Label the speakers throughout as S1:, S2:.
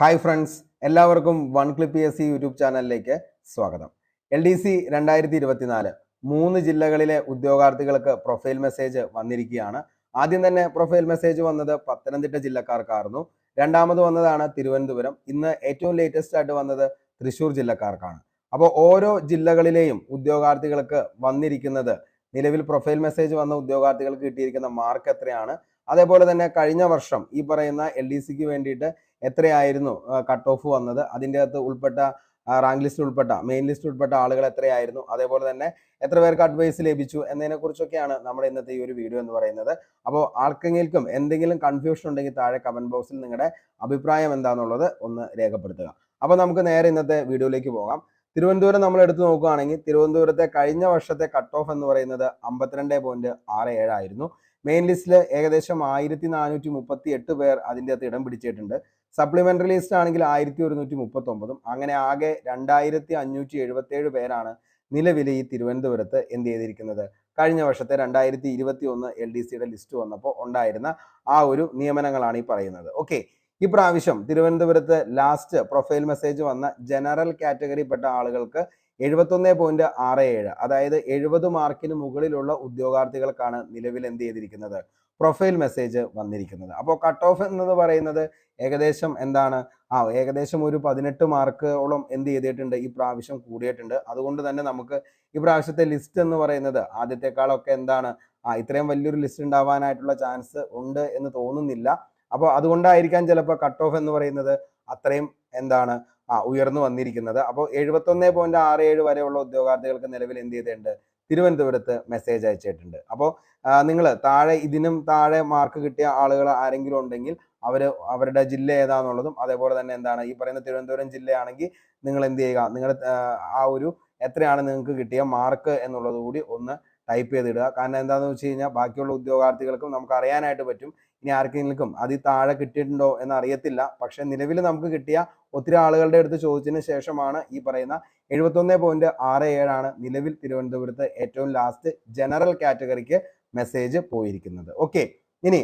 S1: Hi friends എല്ലാവർക്കും one clip S C YouTube ചാനലിലേക്ക് സ്വാഗതം. എൽ ഡി സി രണ്ടായിരത്തി ഇരുപത്തിനാല് മൂന്ന് ജില്ലകളിലെ ഉദ്യോഗാർത്ഥികൾക്ക് പ്രൊഫൈൽ മെസ്സേജ് വന്നിരിക്കുകയാണ്. ആദ്യം തന്നെ പ്രൊഫൈൽ മെസ്സേജ് വന്നത് പത്തനംതിട്ട ജില്ലക്കാർക്കായിരുന്നു. രണ്ടാമത് വന്നതാണ് തിരുവനന്തപുരം. ഇന്ന് ഏറ്റവും ലേറ്റസ്റ്റ് ആയിട്ട് വന്നത് തൃശ്ശൂർ ജില്ലക്കാർക്കാണ്. അപ്പോൾ ഓരോ ജില്ലകളിലെയും ഉദ്യോഗാർത്ഥികൾക്ക് വന്നിരിക്കുന്നത് നിലവിൽ പ്രൊഫൈൽ മെസ്സേജ് വന്ന ഉദ്യോഗാർത്ഥികൾക്ക് കിട്ടിയിരിക്കുന്ന മാർക്ക് എത്രയാണ്? അതേപോലെ തന്നെ കഴിഞ്ഞ വർഷം ഈ പറയുന്ന എൽ ഡി സിക്ക് വേണ്ടിയിട്ട് എത്രയായിരുന്നു കട്ട് ഓഫ് വന്നത്? അതിന്റെ അകത്ത് ഉൾപ്പെട്ട റാങ്ക് ലിസ്റ്റ് ഉൾപ്പെട്ട മെയിൻ ലിസ്റ്റ് ഉൾപ്പെട്ട ആളുകൾ എത്രയായിരുന്നു? അതേപോലെ തന്നെ എത്ര പേർക്ക് അഡ്വൈസ് ലഭിച്ചു എന്നതിനെ കുറിച്ചൊക്കെയാണ് നമ്മുടെ ഇന്നത്തെ ഈ ഒരു വീഡിയോ എന്ന് പറയുന്നത്. അപ്പോൾ ആർക്കെങ്കിലും എന്തെങ്കിലും കൺഫ്യൂഷൻ ഉണ്ടെങ്കിൽ താഴെ കമന്റ് ബോക്സിൽ നിങ്ങളുടെ അഭിപ്രായം എന്താണെന്നുള്ളത് ഒന്ന് രേഖപ്പെടുത്തുക. അപ്പോൾ നമുക്ക് നേരെ ഇന്നത്തെ വീഡിയോയിലേക്ക് പോകാം. തിരുവനന്തപുരം നമ്മൾ എടുത്തു നോക്കുകയാണെങ്കിൽ തിരുവനന്തപുരത്തെ കഴിഞ്ഞ വർഷത്തെ കട്ട് ഓഫ് എന്ന് പറയുന്നത് അമ്പത്തിരണ്ട് പോയിന്റ് ആറ് ഏഴായിരുന്നു മെയിൻ ലിസ്റ്റിൽ ഏകദേശം ആയിരത്തി നാനൂറ്റി മുപ്പത്തി എട്ട് പേർ അതിന്റെ അകത്ത് ഇടം പിടിച്ചിട്ടുണ്ട്. സപ്ലിമെന്ററി ലിസ്റ്റ് ആണെങ്കിൽ ആയിരത്തി ഒരുന്നൂറ്റി മുപ്പത്തി ഒമ്പതും അങ്ങനെ ആകെ രണ്ടായിരത്തി അഞ്ഞൂറ്റി എഴുപത്തി ഏഴ് പേരാണ് നിലവിൽ ഈ തിരുവനന്തപുരത്ത് എന്ത് ചെയ്തിരിക്കുന്നത്? കഴിഞ്ഞ വർഷത്തെ രണ്ടായിരത്തി ഇരുപത്തി ഒന്ന് എൽ ഡി സിയുടെ ലിസ്റ്റ് വന്നപ്പോൾ ഉണ്ടായിരുന്ന ആ ഒരു നിയമനങ്ങളാണ് ഈ പറയുന്നത്. ഓക്കെ ഈ പ്രാവശ്യം തിരുവനന്തപുരത്ത് ലാസ്റ്റ് പ്രൊഫൈൽ മെസ്സേജ് വന്ന ജനറൽ കാറ്റഗറിപ്പെട്ട ആളുകൾക്ക് എഴുപത്തൊന്ന് പോയിന്റ് ആറ് ഏഴ്. അതായത് എഴുപത് മാർക്കിന് മുകളിലുള്ള ഉദ്യോഗാർത്ഥികൾക്കാണ് നിലവിൽ എന്ത് ചെയ്തിരിക്കുന്നത്? പ്രൊഫൈൽ മെസ്സേജ് വന്നിരിക്കുന്നത്. അപ്പോൾ കട്ട് ഓഫ് എന്നത് പറയുന്നത് ഏകദേശം എന്താണ്? ആ ഏകദേശം ഒരു പതിനെട്ട് മാർക്കോളം എന്ത് ചെയ്തിട്ടുണ്ട്? ഈ പ്രാവശ്യം കൂടിയിട്ടുണ്ട്. അതുകൊണ്ട് തന്നെ നമുക്ക് ഈ പ്രാവശ്യത്തെ ലിസ്റ്റ് എന്ന് പറയുന്നത് ആദ്യത്തെക്കാളൊക്കെ എന്താണ്? ആ ഇത്രയും വലിയൊരു ലിസ്റ്റ് ഉണ്ടാവാനായിട്ടുള്ള ചാൻസ് ഉണ്ട് എന്ന് തോന്നുന്നില്ല. അപ്പോൾ അതുകൊണ്ടായിരിക്കാം ചിലപ്പോൾ കട്ട് ഓഫ് എന്ന് പറയുന്നത് അത്രയും എന്താണ്? ആ ഉയർന്നു വന്നിരിക്കുന്നത്. അപ്പോൾ എഴുപത്തൊന്ന് പോയിന്റ് ആറ് ഏഴ് വരെയുള്ള ഉദ്യോഗാർത്ഥികൾക്ക് നിലവിൽ എന്ത് ചെയ്തിട്ടുണ്ട്? തിരുവനന്തപുരത്ത് മെസ്സേജ് അയച്ചിട്ടുണ്ട്. അപ്പോൾ നിങ്ങൾ താഴെ ഇതിനും താഴെ മാർക്ക് കിട്ടിയ ആളുകൾ ആരെങ്കിലും ഉണ്ടെങ്കിൽ അവർ അവരുടെ ജില്ല ഏതാന്നുള്ളതും അതേപോലെ തന്നെ എന്താണ് ഈ പറയുന്ന തിരുവനന്തപുരം ജില്ലയാണെങ്കിൽ നിങ്ങൾ എന്ത് ചെയ്യുക? നിങ്ങളുടെ ആ ഒരു എത്രയാണ് നിങ്ങൾക്ക് കിട്ടിയ മാർക്ക് എന്നുള്ളത് കൂടി ഒന്ന് ടൈപ്പ് ചെയ്തിടുക. കാരണം എന്താണെന്ന് വെച്ച് കഴിഞ്ഞാൽ ബാക്കിയുള്ള ഉദ്യോഗാർത്ഥികൾക്കും നമുക്ക് അറിയാനായിട്ട് പറ്റും ഇനി ആർക്കെങ്കിലും അതിൽ താഴെ കിട്ടിയിട്ടുണ്ടോ എന്ന് അറിയത്തില്ല. പക്ഷെ നിലവിൽ നമുക്ക് കിട്ടിയ ഒത്തിരി ആളുകളുടെ അടുത്ത് ചോദിച്ചതിന് ശേഷമാണ് ഈ പറയുന്ന എഴുപത്തൊന്ന് പോയിന്റ് ആറ് ഏഴാണ് നിലവിൽ തിരുവനന്തപുരത്ത് ഏറ്റവും ലാസ്റ്റ് ജനറൽ കാറ്റഗറിക്ക് മെസ്സേജ് പോയിരിക്കുന്നത്. ഓക്കെ ഇനി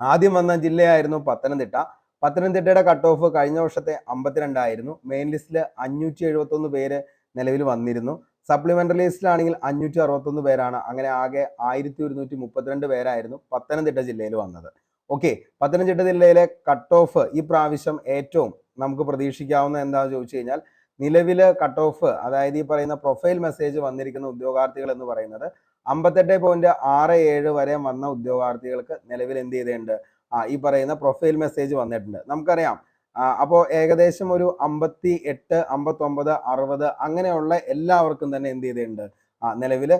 S1: ആദ്യം വന്ന ജില്ലയായിരുന്നു പത്തനംതിട്ട. പത്തനംതിട്ടയുടെ കട്ട് ഓഫ് കഴിഞ്ഞ വർഷത്തെ അമ്പത്തിരണ്ടായിരുന്നു. മെയിൻ ലിസ്റ്റിൽ അഞ്ഞൂറ്റി എഴുപത്തൊന്ന് പേര് നിലവിൽ വന്നിരുന്നു. സപ്ലിമെന്ററി ലിസ്റ്റിലാണെങ്കിൽ അഞ്ഞൂറ്റി അറുപത്തൊന്ന് പേരാണ്. അങ്ങനെ ആകെ ആയിരത്തി ഒരുന്നൂറ്റി മുപ്പത്തിരണ്ട് പേരായിരുന്നു പത്തനംതിട്ട ജില്ലയിൽ വന്നത്. ഓക്കെ പത്തനംതിട്ട ജില്ലയിലെ കട്ട് ഓഫ് ഈ പ്രാവശ്യം ഏറ്റവും നമുക്ക് പ്രതീക്ഷിക്കാവുന്ന എന്താണെന്ന് ചോദിച്ചു കഴിഞ്ഞാൽ നിലവിൽ കട്ട് ഓഫ് അതായത് ഈ പറയുന്ന പ്രൊഫൈൽ മെസ്സേജ് വന്നിരിക്കുന്ന ഉദ്യോഗാർത്ഥികൾ എന്ന് പറയുന്നത് അമ്പത്തെട്ട് പോയിന്റ് ആറ് ഏഴ് വരെ വന്ന ഉദ്യോഗാർത്ഥികൾക്ക് നിലവിൽ എന്ത് ചെയ്തിട്ടുണ്ട്? ആ ഈ പറയുന്ന പ്രൊഫൈൽ മെസ്സേജ് വന്നിട്ടുണ്ട്. നമുക്കറിയാം അപ്പോൾ ഏകദേശം ഒരു അമ്പത്തി എട്ട് അമ്പത്തൊമ്പത് അറുപത് അങ്ങനെയുള്ള എല്ലാവർക്കും തന്നെ എന്ത് ചെയ്തിട്ടുണ്ട്? നിലവിൽ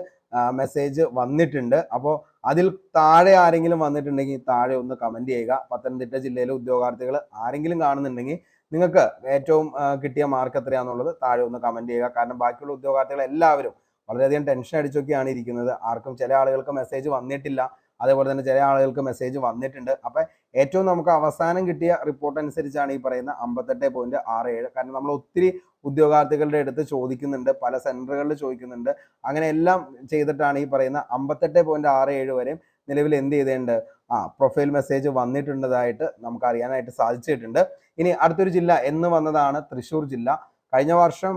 S1: മെസ്സേജ് വന്നിട്ടുണ്ട്. അപ്പോൾ അതിൽ താഴെ ആരെങ്കിലും വന്നിട്ടുണ്ടെങ്കിൽ താഴെ ഒന്ന് കമന്റ് ചെയ്യുക. പത്തനംതിട്ട ജില്ലയിലെ ഉദ്യോഗാർത്ഥികൾ ആരെങ്കിലും കാണുന്നുണ്ടെങ്കിൽ നിങ്ങൾക്ക് ഏറ്റവും കിട്ടിയ മാർക്ക് എത്രയാണെന്നുള്ളത് താഴെ ഒന്ന് കമന്റ് ചെയ്യുക. കാരണം ബാക്കിയുള്ള ഉദ്യോഗാർത്ഥികൾ എല്ലാവരും വളരെയധികം ടെൻഷൻ അടിച്ചൊക്കെയാണ് ഇരിക്കുന്നത്. ആർക്കും ചില ആളുകൾക്ക് മെസ്സേജ് വന്നിട്ടില്ല. അതേപോലെ തന്നെ ചില ആളുകൾക്ക് മെസ്സേജ് വന്നിട്ടുണ്ട്. അപ്പൊ ഏറ്റവും നമുക്ക് അവസാനം കിട്ടിയ റിപ്പോർട്ട് അനുസരിച്ചാണ് ഈ പറയുന്ന അമ്പത്തെട്ട് പോയിന്റ് ആറ് ഏഴ്. കാരണം നമ്മൾ ഒത്തിരി ഉദ്യോഗാർത്ഥികളുടെ അടുത്ത് ചോദിക്കുന്നുണ്ട് പല സെന്ററുകളിൽ ചോദിക്കുന്നുണ്ട്. അങ്ങനെ എല്ലാം ചെയ്തിട്ടാണ് ഈ പറയുന്ന അമ്പത്തെട്ട് പോയിന്റ് ആറ് ഏഴ് വരെയും നിലവിൽ എന്ത് ചെയ്തിട്ടുണ്ട്? ആ പ്രൊഫൈൽ മെസ്സേജ് വന്നിട്ടുണ്ടതായിട്ട് നമുക്ക് അറിയാനായിട്ട് സാധിച്ചിട്ടുണ്ട്. ഇനി അടുത്തൊരു ജില്ല എന്ന് വന്നതാണ് തൃശ്ശൂർ ജില്ല. കഴിഞ്ഞ വർഷം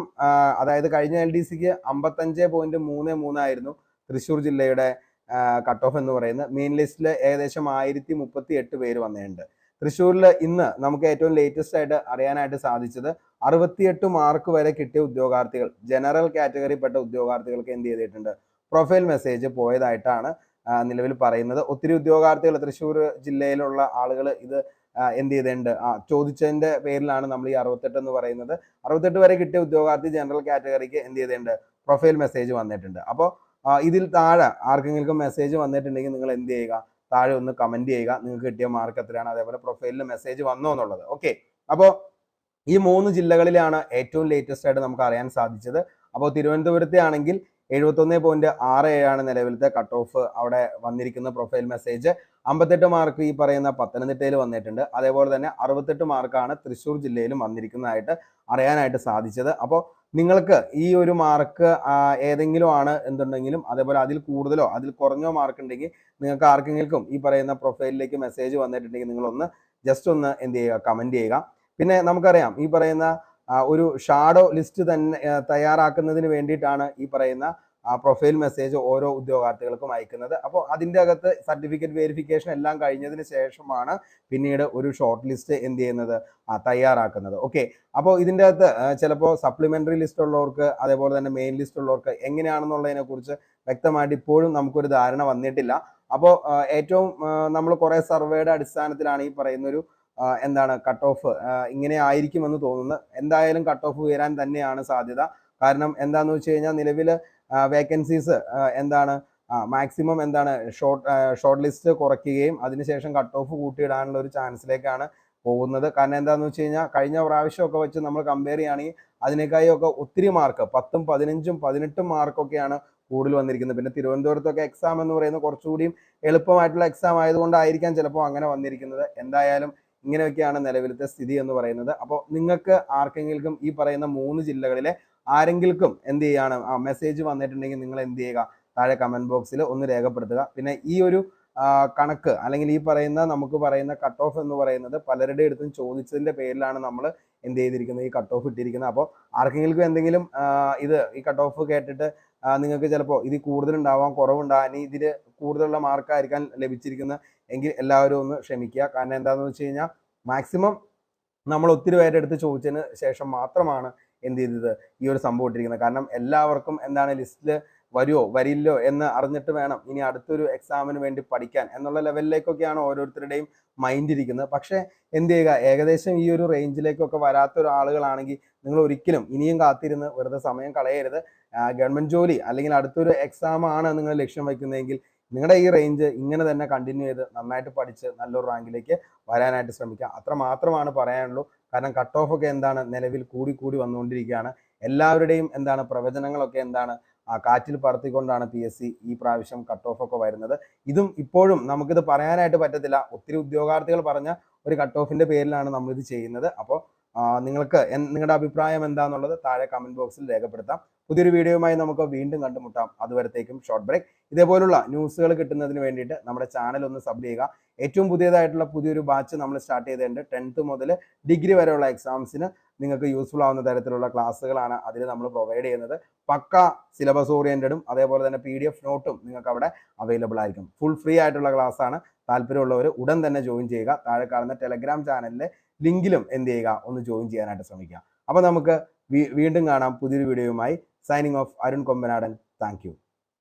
S1: അതായത് കഴിഞ്ഞ എൽ ഡി സിക്ക് അമ്പത്തഞ്ച് പോയിന്റ് മൂന്ന് മൂന്നായിരുന്നു തൃശ്ശൂർ ജില്ലയുടെ കട്ട് ഓഫ് എന്ന് പറയുന്നത് മെയിൻ ലിസ്റ്റിൽ ഏകദേശം ആയിരത്തി മുപ്പത്തി എട്ട് പേര് വന്നിട്ടുണ്ട്. തൃശ്ശൂരിൽ ഇന്ന് നമുക്ക് ഏറ്റവും ലേറ്റസ്റ്റ് ആയിട്ട് അറിയാനായിട്ട് സാധിച്ചത് അറുപത്തിയെട്ട് മാർക്ക് വരെ കിട്ടിയ ഉദ്യോഗാർത്ഥികൾ ജനറൽ കാറ്റഗറിപ്പെട്ട ഉദ്യോഗാർത്ഥികൾക്ക് എന്ത് ചെയ്തിട്ടുണ്ട്? പ്രൊഫൈൽ മെസ്സേജ് പോയതായിട്ടാണ് നിലവിൽ പറയുന്നത്. ഒത്തിരി ഉദ്യോഗാർത്ഥികൾ തൃശ്ശൂർ ജില്ലയിലുള്ള ആളുകൾ ഇത് എന്ത് ചെയ്തിട്ടുണ്ട്? ആ ചോദിച്ചതിന്റെ പേരിലാണ് നമ്മൾ ഈ അറുപത്തെട്ട് എന്ന് പറയുന്നത്. അറുപത്തെട്ട് വരെ കിട്ടിയ ഉദ്യോഗാർത്ഥി ജനറൽ കാറ്റഗറിക്ക് എന്ത് ചെയ്തിട്ടുണ്ട്? പ്രൊഫൈൽ മെസ്സേജ് വന്നിട്ടുണ്ട്. അപ്പോൾ ഇതിൽ താഴെ ആർക്കെങ്കിലും മെസ്സേജ് വന്നിട്ടുണ്ടെങ്കിൽ നിങ്ങൾ എന്ത് ചെയ്യുക? താഴെ ഒന്ന് കമന്റ് ചെയ്യുക. നിങ്ങൾക്ക് കിട്ടിയ മാർക്ക് എത്രയാണ്? അതേപോലെ പ്രൊഫൈലിൽ മെസ്സേജ് വന്നോ എന്നുള്ളത്. ഓക്കെ അപ്പോൾ ഈ മൂന്ന് ജില്ലകളിലാണ് ഏറ്റവും ലേറ്റസ്റ്റ് ആയിട്ട് നമുക്ക് അറിയാൻ സാധിച്ചത്. അപ്പോൾ തിരുവനന്തപുരത്തെ ആണെങ്കിൽ എഴുപത്തൊന്ന് പോയിന്റ് ആറ് ഏഴാണ് നിലവിലത്തെ കട്ട് ഓഫ് അവിടെ വന്നിരിക്കുന്ന പ്രൊഫൈൽ മെസ്സേജ് അമ്പത്തെട്ട് മാർക്ക് ഈ പറയുന്ന പത്തനംതിട്ടയിൽ വന്നിട്ടുണ്ട്. അതേപോലെ തന്നെ അറുപത്തെട്ട് മാർക്കാണ് തൃശ്ശൂർ ജില്ലയിലും വന്നിരിക്കുന്നതായിട്ട് അറിയാനായിട്ട് സാധിച്ചത്. അപ്പോൾ നിങ്ങൾക്ക് ഈ ഒരു മാർക്ക് ഏതെങ്കിലും ആണ് എന്തുണ്ടെങ്കിലും അതേപോലെ അതിൽ കൂടുതലോ അതിൽ കുറഞ്ഞോ മാർക്ക് ഉണ്ടെങ്കിൽ നിങ്ങൾക്ക് ആർക്കെങ്കിലും ഈ പറയുന്ന പ്രൊഫൈലിലേക്ക് മെസ്സേജ് വന്നിട്ടുണ്ടെങ്കിൽ നിങ്ങളൊന്ന് ജസ്റ്റ് ഒന്ന് എന്ത് ചെയ്യുക കമന്റ് ചെയ്യുക. പിന്നെ നമുക്കറിയാം ഈ പറയുന്ന ഒരു ഷാഡോ ലിസ്റ്റ് തന്നെ തയ്യാറാക്കുന്നതിന് വേണ്ടിയിട്ടാണ് ഈ പറയുന്ന പ്രൊഫൈൽ മെസ്സേജ് ഓരോ ഉദ്യോഗാർത്ഥികൾക്കും അയക്കുന്നത്. അപ്പോൾ അതിന്റെ അകത്ത് സർട്ടിഫിക്കറ്റ് വെരിഫിക്കേഷൻ എല്ലാം കഴിഞ്ഞതിന് ശേഷമാണ് പിന്നീട് ഒരു ഷോർട്ട് ലിസ്റ്റ് എന്ത് ചെയ്യുന്നത്? തയ്യാറാക്കുന്നത്. ഓക്കെ അപ്പോൾ ഇതിന്റെ അകത്ത് ചിലപ്പോൾ സപ്ലിമെന്ററി ലിസ്റ്റ് ഉള്ളവർക്ക് അതേപോലെ തന്നെ മെയിൻ ലിസ്റ്റ് ഉള്ളവർക്ക് എങ്ങനെയാണെന്നുള്ളതിനെ കുറിച്ച് വ്യക്തമായിട്ട് ഇപ്പോഴും നമുക്കൊരു ധാരണ വന്നിട്ടില്ല. അപ്പോൾ ഏറ്റവും നമ്മൾ കുറേ സർവേയുടെ അടിസ്ഥാനത്തിലാണ് ഈ പറയുന്നൊരു എന്താണ് കട്ട് ഓഫ് ഇങ്ങനെ ആയിരിക്കുമെന്ന് തോന്നുന്നു എന്തായാലും കട്ട് ഓഫ് ഉയരാൻ തന്നെയാണ് സാധ്യത. കാരണം എന്താണെന്ന് വെച്ച് കഴിഞ്ഞാൽ നിലവിൽ വേക്കൻസീസ് എന്താണ് മാക്സിമം എന്താണ് ഷോർട്ട് ഷോർട്ട് ലിസ്റ്റ് കുറയ്ക്കുകയും അതിനുശേഷം കട്ട് ഓഫ് കൂട്ടിയിടാനുള്ള ഒരു ചാൻസിലേക്കാണ് പോകുന്നത്. കാരണം എന്താന്ന് വെച്ച് കഴിഞ്ഞാൽ കഴിഞ്ഞ പ്രാവശ്യമൊക്കെ വെച്ച് നമ്മൾ കമ്പയർ ചെയ്യുകയാണെങ്കിൽ അതിനേക്കായൊക്കെ ഒത്തിരി മാർക്ക് പത്തും പതിനഞ്ചും പതിനെട്ടും മാർക്കൊക്കെയാണ് കൂടുതൽ വന്നിരിക്കുന്നത്. പിന്നെ തിരുവനന്തപുരത്തൊക്കെ എക്സാം എന്ന് പറയുന്നത് കുറച്ചുകൂടിയും എളുപ്പമായിട്ടുള്ള എക്സാം ആയതുകൊണ്ടായിരിക്കാം ചിലപ്പോൾ അങ്ങനെ വന്നിരിക്കുന്നത്. എന്തായാലും ഇങ്ങനെയൊക്കെയാണ് നിലവിലത്തെ സ്ഥിതി എന്ന് പറയുന്നത്. അപ്പോൾ നിങ്ങൾക്ക് ആർക്കെങ്കിലും ഈ പറയുന്ന മൂന്ന് ജില്ലകളിലെ ആരെങ്കിലും എന്ത് ചെയ്യാണ്? ആ മെസ്സേജ് വന്നിട്ടുണ്ടെങ്കിൽ നിങ്ങൾ എന്ത് ചെയ്യുക? താഴെ കമന്റ് ബോക്സിൽ ഒന്ന് രേഖപ്പെടുത്തുക. പിന്നെ ഈ ഒരു കണക്ക് അല്ലെങ്കിൽ ഈ പറയുന്ന നമുക്ക് പറയുന്ന കട്ട് ഓഫ് എന്ന് പറയുന്നത് പലരുടെ അടുത്തും ചോദിച്ചതിന്റെ പേരിലാണ് നമ്മൾ എന്ത് ചെയ്തിരിക്കുന്നത്? ഈ കട്ട് ഓഫ് ഇട്ടിരിക്കുന്നത്. അപ്പോൾ ആർക്കെങ്കിലും എന്തെങ്കിലും ഇത് ഈ കട്ട് ഓഫ് കേട്ടിട്ട് നിങ്ങൾക്ക് ചിലപ്പോൾ ഇത് കൂടുതലുണ്ടാവാം കുറവുണ്ടാവാം ഇനി ഇതിൽ കൂടുതലുള്ള മാർക്കായിരിക്കാൻ ലഭിച്ചിരിക്കുന്ന എങ്കിൽ എല്ലാവരും ഒന്ന് ക്ഷമിക്കുക. കാരണം എന്താണെന്ന് വെച്ച് കഴിഞ്ഞാൽ മാക്സിമം നമ്മൾ ഒത്തിരി പേരുടെ അടുത്ത് ചോദിച്ചതിന് ശേഷം മാത്രമാണ് എന്ത് ചെയ്തത്? ഈ ഒരു സംഭവം ഇട്ടിരിക്കുന്നത്. കാരണം എല്ലാവർക്കും എന്താണ് ലിസ്റ്റിൽ വരുമോ വരില്ലോ എന്ന് അറിഞ്ഞിട്ട് വേണം ഇനി അടുത്തൊരു എക്സാമിന് വേണ്ടി പഠിക്കാൻ എന്നുള്ള ലെവലിലേക്കൊക്കെയാണ് ഓരോരുത്തരുടെയും മൈൻഡ് ഇരിക്കുന്നത്. പക്ഷേ എന്ത് ചെയ്യുക? ഏകദേശം ഈ ഒരു റേഞ്ചിലേക്കൊക്കെ വരാത്ത ഒരാളുകളാണെങ്കിൽ നിങ്ങൾ ഒരിക്കലും ഇനിയും കാത്തിരുന്ന് വെറുതെ സമയം കളയരുത്. ഗവൺമെന്റ് ജോലി അല്ലെങ്കിൽ അടുത്തൊരു എക്സാം ആണ് നിങ്ങൾ ലക്ഷ്യം വയ്ക്കുന്നതെങ്കിൽ നിങ്ങളുടെ ഈ റേഞ്ച് ഇങ്ങനെ തന്നെ കണ്ടിന്യൂ ചെയ്ത് നന്നായിട്ട് പഠിച്ച് നല്ലൊരു റാങ്കിലേക്ക് വരാനായിട്ട് ശ്രമിക്കുക അത്ര മാത്രമാണ് പറയാനുള്ളൂ. കാരണം കട്ട് ഓഫ് ഒക്കെ എന്താണ്? നിലവിൽ കൂടി കൂടി വന്നുകൊണ്ടിരിക്കുകയാണ്. എല്ലാവരുടെയും എന്താണ്? പ്രവചനങ്ങളൊക്കെ എന്താണ്? ആ കാറ്റിൽ പറത്തിക്കൊണ്ടാണ് പി എസ് സി ഈ പ്രാവശ്യം കട്ട് ഓഫ് ഒക്കെ വരുന്നത്. ഇതും ഇപ്പോഴും നമുക്കിത് പറയാനായിട്ട് പറ്റത്തില്ല. ഒത്തിരി ഉദ്യോഗാർത്ഥികൾ പറഞ്ഞ ഒരു കട്ട് ഓഫിന്റെ പേരിലാണ് നമ്മളിത് ചെയ്യുന്നത്. അപ്പോൾ നിങ്ങൾക്ക് നിങ്ങളുടെ അഭിപ്രായം എന്താണെന്നുള്ളത് താഴെ കമന്റ് ബോക്സിൽ രേഖപ്പെടുത്താം. പുതിയൊരു വീഡിയോയുമായി നമുക്ക് വീണ്ടും കണ്ടുമുട്ടാം. അതുവരത്തേക്കും ഷോർട്ട് ബ്രേക്ക് ഇതേപോലുള്ള ന്യൂസുകൾ കിട്ടുന്നതിന് വേണ്ടിയിട്ട് നമ്മുടെ ചാനൽ ഒന്ന് സബ് ചെയ്യുക. ഏറ്റവും പുതിയതായിട്ടുള്ള പുതിയൊരു ബാച്ച് നമ്മൾ സ്റ്റാർട്ട് ചെയ്തിട്ടുണ്ട് ടെൻത്ത് മുതൽ ഡിഗ്രി വരെയുള്ള എക്സാംസിന് നിങ്ങൾക്ക് യൂസ്ഫുൾ ആവുന്ന തരത്തിലുള്ള ക്ലാസ്സുകളാണ് അതിൽ നമ്മൾ പ്രൊവൈഡ് ചെയ്യുന്നത്. പക്ക സിലബസ് ഓറിയന്റഡും അതേപോലെ തന്നെ പി ഡി എഫ് നോട്ടും നിങ്ങൾക്ക് അവിടെ അവൈലബിൾ ആയിരിക്കും. ഫുൾ ഫ്രീ ആയിട്ടുള്ള ക്ലാസ്സാണ് താല്പര്യമുള്ളവർ ഉടൻ തന്നെ ജോയിൻ ചെയ്യുക. താഴെ കാണുന്ന ടെലഗ്രാം ചാനലിലെ ലിങ്കിലും എന്ത് ചെയ്യുക? ഒന്ന് ജോയിൻ ചെയ്യാനായിട്ട് ശ്രമിക്കുക. അപ്പോൾ നമുക്ക് വീണ്ടും കാണാം പുതിയൊരു വീഡിയോയുമായി signing off Arun Kombanadan thank